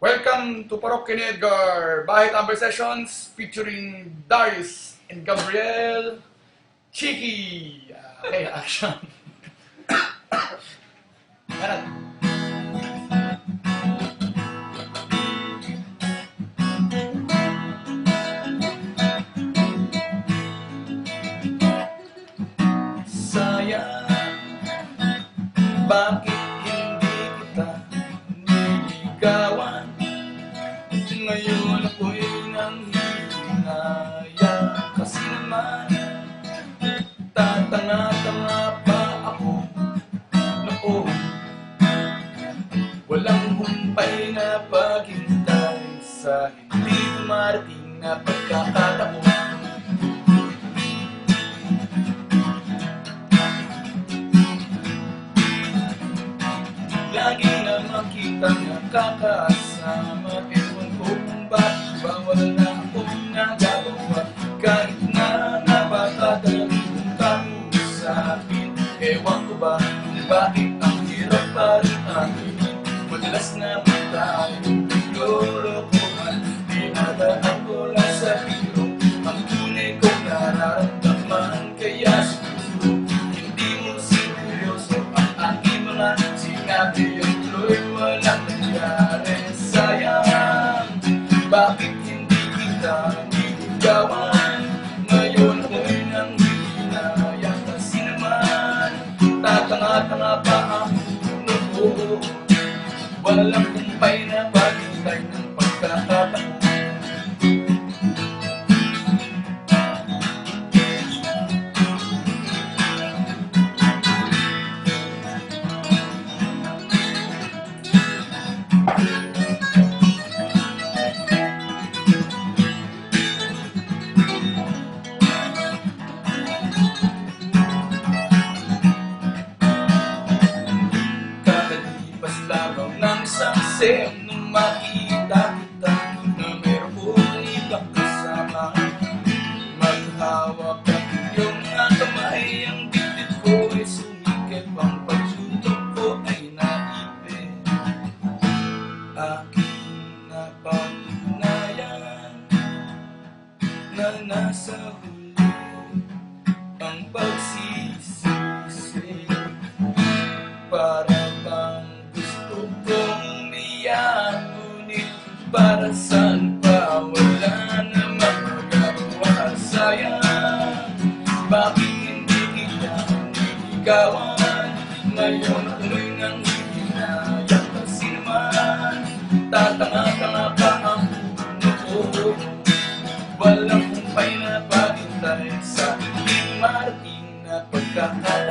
Welcome to Parok ni Edgar Bahay Amber Sessions featuring Darius and Gabriel Chiki. Ah, okay, action. Ah, Kanan. Sayang, bakit humpay na paghintay Sa hindi dumarating na pagkakataon. Lagi na makita nakakasama Ewan ko kung bakit ba wala na kita niligawan Ngayon ako'y nang hinayang Kasi naman, tatanga-tanga pa ang noon Walang kumpay na paghintay ng Kakalipas lamang ng isang sem Nung makita kita na meron ibang kasama. Maghawak ang iyong mga Ang bitbit ko ay sumikip Ang pagsuntok ko ay naipit Aking napatunayan Na nasa huli para saan pa? Wala namang magagawa Sayang, bakit hindi kita niligawan Ngayon ako'y nang hihinayak Kasi naman, tatanga-tanga pa ang noo Walang kumpay na paghintay sa hindi marating na pagkakataon